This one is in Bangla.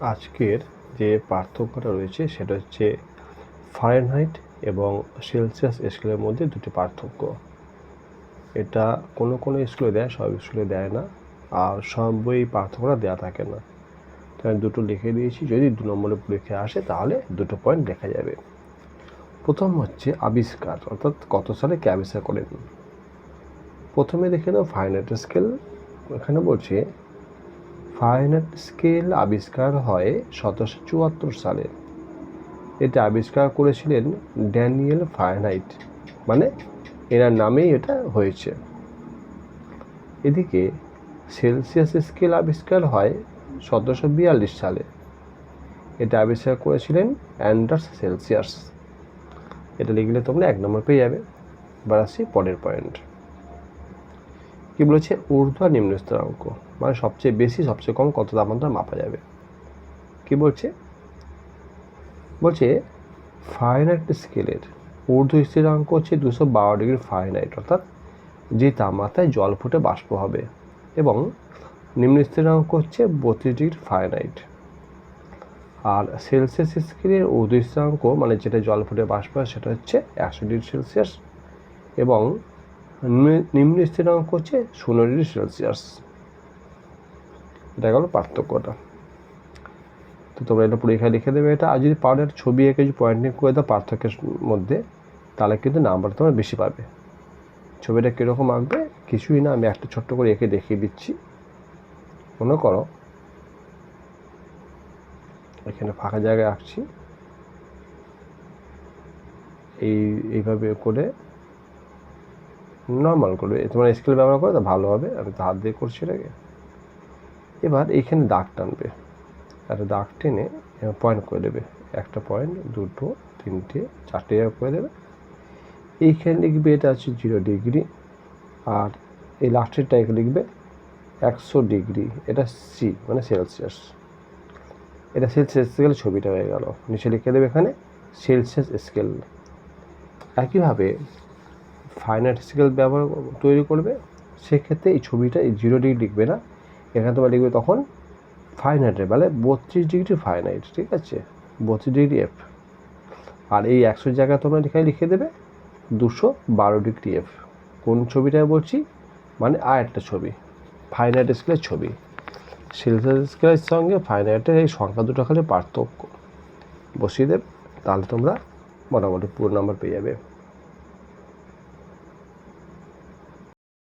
আজকের যে পার্থক্যটা রয়েছে, সেটা হচ্ছে ফারেনহাইট এবং সেলসিয়াস স্কেলের মধ্যে দুটি পার্থক্য। এটা কোনো কোনো স্কুলে দেয়, সব স্কুলে দেয় না, আর সব বই পার্থক্যটা দেওয়া থাকে না। তো আমি দুটো লিখে দিয়েছি, যদি দু নম্বরে পরীক্ষায় আসে, তাহলে দুটো পয়েন্ট দেখা যাবে। প্রথম হচ্ছে আবিষ্কার, অর্থাৎ কত সালে কে আবিষ্কার করেন? প্রথমে দেখে নাও ফাইনাইট স্কেল এখানে বলছে ফাইনাইট স্কেল আবিষ্কার হয় সতেরোশো চুয়াত্তর সালে। এটা আবিষ্কার করেছিলেন ড্যানিয়েল ফারেনহাইট মানে এনার নামেই এটা হয়েছে। এদিকে সেলসিয়াস স্কেল আবিষ্কার হয় সতেরোশো বিয়াল্লিশ সালে। এটা আবিষ্কার করেছিলেন অ্যান্ডার্স সেলসিয়াস। এটা লিখলে তোমরা এক নম্বর পেয়ে যাবে। এবার আসছি পরের পয়েন্ট। কি বলেছে? ঊর্ধ্ব আর নিম্ন স্থিরাঙ্ক মানে সবচেয়ে বেশি, সবচেয়ে কম কত তাপমাত্রা মাপা যাবে? কি বলছে? বলছে ফারেনহাইট স্কেলের ঊর্ধ্ব স্থিরাঙ্ক হচ্ছে দুশো বারো ডিগ্রি ফারেনহাইট অর্থাৎ যে তাপমাত্রায় জল ফুটে বাষ্প হবে। এবং নিম্ন স্থিরাঙ্ক হচ্ছে বত্রিশ ডিগ্রি ফারেনহাইট আর সেলসিয়াস স্কেলের ঊর্ধ্ব স্থিরাঙ্ক মানে যেটা জল ফুটে বাষ্প হয়, সেটা হচ্ছে একশো ডিগ্রি সেলসিয়াস এবং নিম্ন- স্থিরাঙ্ক হচ্ছে শূন্য ডিগ্রি সেলসিয়াস এটা গেল পার্থক্যটা। তো তোমরা এটা পরীক্ষায় লিখে দেবে এটা। আর যদি একটা ছবি এঁকে যদি পয়েন্টিং করে দাও পার্থক্যের মধ্যে, তাহলে কিন্তু নাম্বার তোমরা বেশি পাবে। ছবিটা কীরকম আঁকবে কিছুই না, আমি একটা ছোট্ট করে এঁকে দেখিয়ে দিচ্ছি। মনে করো, এখানে ফাঁকা জায়গায় আঁকছি। এই, এইভাবে করে নর্মাল করবে তোমার স্কেল ব্যবহার করে, তা ভালো হবে। আমি তো হাত দিয়ে করছি এটাকে। এবার এইখানে দাগ টানবে। একটা দাগ টেনে পয়েন্ট করে দেবে। একটা পয়েন্ট দুটো, তিনটে, চারটে করে দেবে। এইখানে লিখবে এটা আছে জিরো ডিগ্রি আর এই লাস্টের এখানে লিখবে একশো ডিগ্রি এটা সি মানে সেলসিয়াস এটা সেলসিয়াস স্কেল ছবিটা হয়ে গেল। নিচে লিখে দেবে এখানে সেলসিয়াস স্কেল একইভাবে ফাইনাইট স্কেল ব্যবহার তৈরি করবে, সেক্ষেত্রে এই ছবিটা এই জিরো ডিগ্রি লিখবে না। এখানে তোমার লিখবে তখন ফাইনাইটের বেলায় বত্রিশ ডিগ্রি ফাইনাইট, ঠিক আছে? বত্রিশ ডিগ্রি এফ আর এই একশো জায়গায় তোমরা লিখে লিখে দেবে, দুশো বারো ডিগ্রি এফ কোন ছবিটায় বলছি? মানে আর একটা ছবি, ফাইনাইট স্কেলের ছবি। সিলভার স্কেলের সঙ্গে ফাইনাইটের এই সংখ্যা দুটো খালি পার্থক্য। বসিয়ে দেবে তাহলে তোমরা মোটামুটি পুরো নাম্বার পেয়ে যাবে।